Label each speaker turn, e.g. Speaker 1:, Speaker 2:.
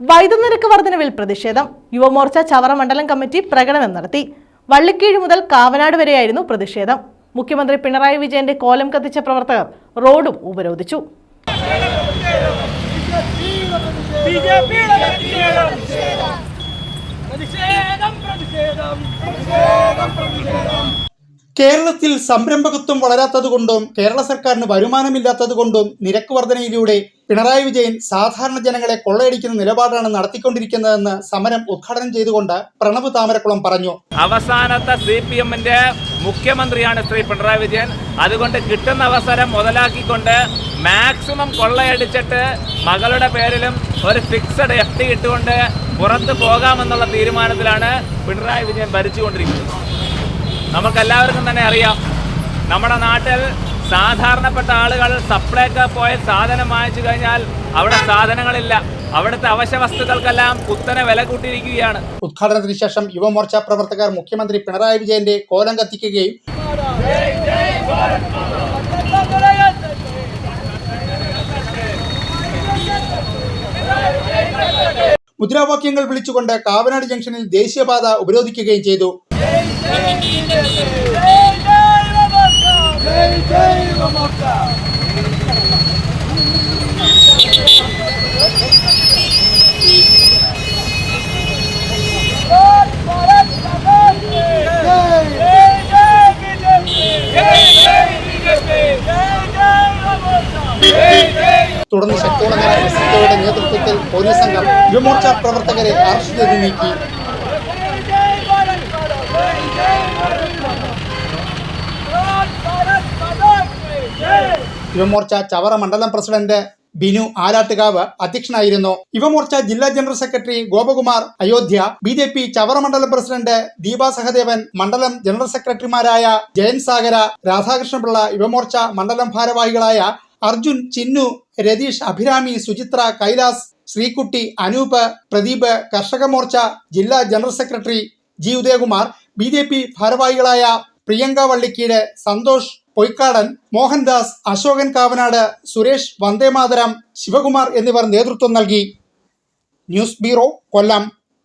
Speaker 1: വൈദ്യുതി നിരക്ക് വർധനവിൽ പ്രതിഷേധം. യുവമോർച്ച ചവറ മണ്ഡലം കമ്മിറ്റി പ്രകടനം നടത്തി. വള്ളിക്കീഴ് മുതൽ കാവനാട് വരെയായിരുന്നു പ്രതിഷേധം. മുഖ്യമന്ത്രി പിണറായി വിജയന്റെ കോലം കത്തിച്ച പ്രവർത്തകർ റോഡും ഉപരോധിച്ചു.
Speaker 2: പ്രതിഷേധം. പ്രതിഷേധം പ്രതിഷേധം പ്രതിഷേധം.
Speaker 3: കേരളത്തിൽ സംരംഭകത്വം വളരാത്തതുകൊണ്ടും കേരള സർക്കാരിന് വരുമാനമില്ലാത്തതുകൊണ്ടും നിരക്ക് വർധനയിലൂടെ പിണറായി വിജയൻ സാധാരണ ജനങ്ങളെ കൊള്ളയടിക്കുന്ന നിലപാടാണ് നടത്തിക്കൊണ്ടിരിക്കുന്നതെന്ന് സമരം ഉദ്ഘാടനം ചെയ്തുകൊണ്ട് പ്രണവ് താമരക്കുളം പറഞ്ഞു.
Speaker 4: അവസാനത്തെ സി പി എമ്മിന്റെ മുഖ്യമന്ത്രിയാണ് ശ്രീ പിണറായി വിജയൻ. അതുകൊണ്ട് കിട്ടുന്ന അവസരം മുതലാക്കിക്കൊണ്ട് മാക്സിമം കൊള്ളയടിച്ചിട്ട് മകളുടെ പേരിലും ഒരു ഫിക്സഡ് എഫ് ഡി ഇട്ടുകൊണ്ട് പുറത്തു പോകാമെന്നുള്ള തീരുമാനത്തിലാണ് പിണറായി വിജയൻ ഭരിച്ചുകൊണ്ടിരിക്കുന്നത്. നമുക്കെല്ലാവർക്കും തന്നെ അറിയാം. നമ്മുടെ നാട്ടിൽ സാധാരണപ്പെട്ട ആളുകൾ സപ്ലൈക്ക് പോയ സാധനം വാങ്ങിച്ചു കഴിഞ്ഞാൽ അവിടെ സാധനങ്ങളില്ല. അവിടുത്തെ അവശ്യ വസ്തുക്കൾക്കെല്ലാം കുത്തനെ വില കൂട്ടിയിരിക്കുകയാണ്.
Speaker 3: ഉദ്ഘാടനത്തിന് ശേഷം യുവമോർച്ച പ്രവർത്തകർ മുഖ്യമന്ത്രി പിണറായി വിജയന്റെ കോലം കത്തിക്കുകയും മുദ്രാവാക്യങ്ങൾ വിളിച്ചുകൊണ്ട് കാവനാട് ജംഗ്ഷനിൽ ദേശീയപാത ഉപരോധിക്കുകയും ചെയ്തു. തുടർന്ന് യുടെ നേതൃത്വത്തിൽ പോലീസ് സംഘം യുവമോർച്ച പ്രവർത്തകരെ അറസ്റ്റ് നീക്കി. യുവമോർച്ച ചവറ മണ്ഡലം പ്രസിഡന്റ് ബിനു ആലാട്ടുകാവ് അധ്യക്ഷനായിരുന്നു. യുവമോർച്ച ജില്ലാ general secretary Gopakumar Ayodhya B J P Chavara മണ്ഡലം പ്രസിഡന്റ് ദീപാ സഹദേവൻ മണ്ഡലം ജനറൽ സെക്രട്ടറിമാരായ ജയൻ സാഗര രാധാകൃഷ്ണപിള്ള യുവമോർച്ച മണ്ഡലം ഭാരവാഹികളായ അർജുൻ ചിന്നു രതീഷ് അഭിരാമി സുചിത്ര കൈലാസ് ശ്രീകുട്ടി അനൂപ് പ്രദീപ് കർഷക മോർച്ച ജില്ലാ general secretary G. Udayakumar B ഭാരവാഹികളായ പ്രിയങ്ക വള്ളിക്കീട് സന്തോഷ് പൊയ്ക്കാടൻ മോഹൻദാസ് അശോകൻ കാവനാട് സുരേഷ് വന്ദേമാതരം ശിവകുമാർ എന്നിവർ നേതൃത്വം നൽകി. News bureau Kollam.